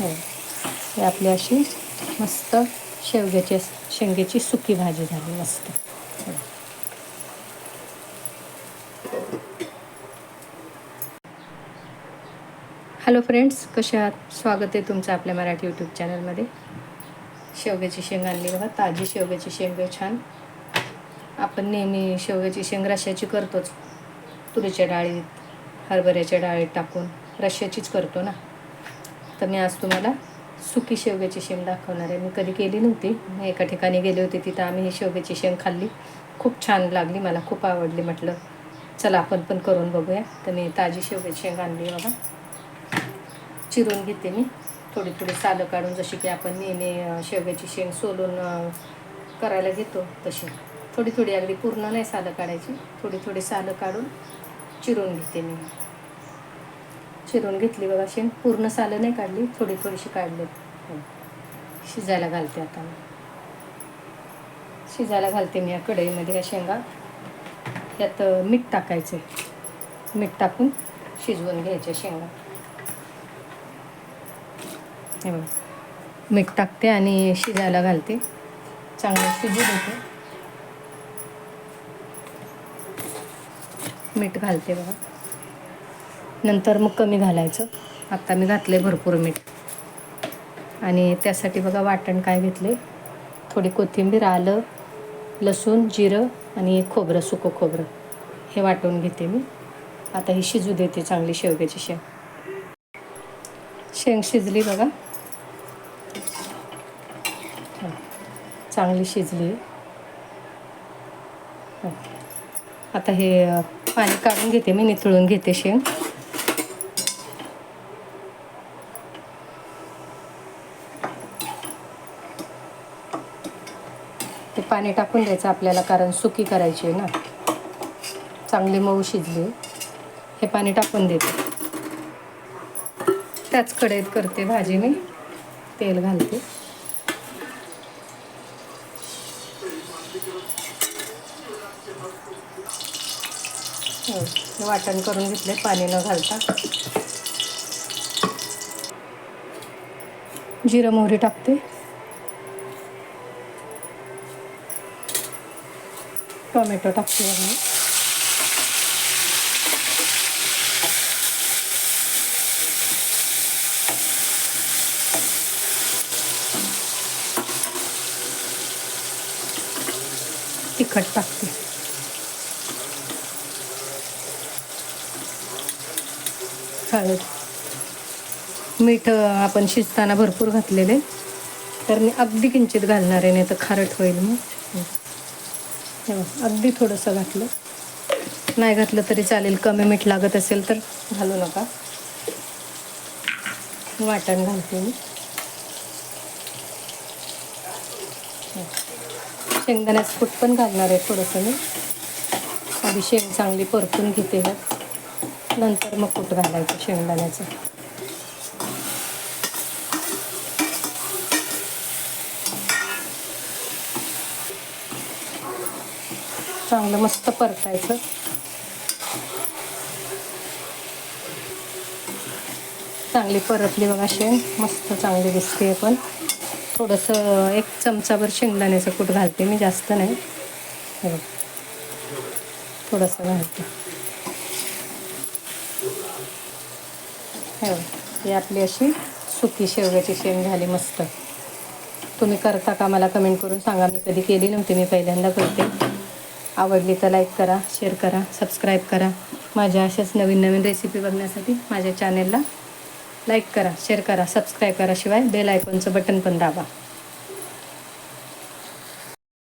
हो. हे आपली अशी मस्त शेवग्याची शेंगेची सुकी भाजी झाली मस्त. हॅलो फ्रेंड्स कसे आहात? स्वागत आहे तुमचं आपल्या मराठी यूट्यूब चॅनलमध्ये. शेवग्याची शेंग आणली बघा ताजी शेवग्याची शेंग छान. आपण नेहमी शेवग्याची शेंग रश्याची करतोच. तुरीच्या डाळीत हरभऱ्याच्या डाळीत टाकून रश्याचीच करतो ना. तर मी आज तुम्हाला सुकी शेवग्याची शेंग दाखवणार आहे. मी कधी केली नव्हती. मी एका ठिकाणी गेले होते तिथं आम्ही ही शेवग्याची शेंग खाल्ली. खूप छान लागली मला खूप आवडली. म्हटलं चला आपण पण करून बघूया. तर मी ताजी शेवग्याची शेंग आणली बघा. चिरून घेते मी. थोडी थोडी सालं काढून जशी की आपण नेहमी शेवग्याची शेंग सोलून करायला घेतो तशी. थोडी थोडी अगदी पूर्ण नाही सालं काढायची. थोडी थोडी सालं काढून चिरून घेते मी. चिरून घेतली बघा शेण पूर्ण सालं नाही काढली थोडी थोडीशी काढली. हो. शिजायला घालते आता शिजायला घालते मी या कढईमध्ये या शेंगा. यात मीठ टाकायचं. मीठ टाकून शिजवून घ्यायच्या शेंगा. हे बघा. मीठ टाकते आणि शिजायला घालते. चांगलं शिजू देते. मीठ घालते बघा. नंतर मग कमी घालायचं. आत्ता मी घातले भरपूर मीठ. आणि त्यासाठी बघा वाटण काय घेतले थोडी कोथिंबीर आलं लसूण जिरं आणि खोबरं सुकं खोबरं. हे वाटून घेते मी. आता ही शिजू देते चांगली शेवग्याची शेंग शेंग शिजली बघा. चांगली शिजली. आता हे पाणी काढून घेते मी निथळून घेते शेंग. पाणी टाकून द्यायचं आपल्याला कारण सुकी करायची आहे ना. चांगली मऊ शिजली. हे पाणी टाकून देते. त्याच कढईत करते भाजी मी. तेल घालते. हो, वाटण करून घेतले पाणी न घालता. जिरं मोहरी टाकते. टोमॅटो टाकते आम्ही तिखट टाकते. चालेल मीठ आपण शिजताना भरपूर घातलेले. तर मी अगदी किंचित घालणार आहे नाही तर खारट होईल मग. हं. बघ, अगदी थोडंसं घातलं. नाही घातलं तरी चालेल कमी मीठ लागत असेल तर. घालू नका. वाटण घालते मी. शेंगदाण्याचं कूट पण घालणार आहे थोडंसं मी. आधी शेंग चांगली परतून घेते नंतर मग कूट घालायचं शेंगदाण्याचं. चांगलं मस्त परतायचं. चांगली परतली बघा शेण मस्त चांगली दिसते पण. थोडंसं एक चमचाभर शेंगदाण्याचं कूट घालते मी जास्त नाही. हे थोडंसं घालते. हे ही आपली अशी सुकी शेवग्याची शेंग झाली मस्त. तुम्ही करता का मला कमेंट करून सांगा. मी कधी केली नव्हती मी पहिल्यांदा करते. आवडली तर लाईक करा शेअर करा सबस्क्राईब करा. माझ्या अशाच नवीन नवीन रेसिपी बघण्यासाठी माझ्या चॅनेलला लाईक करा शेअर करा सबस्क्राईब करा. शिवाय बेल आयकॉनचं बटन पण दाबा.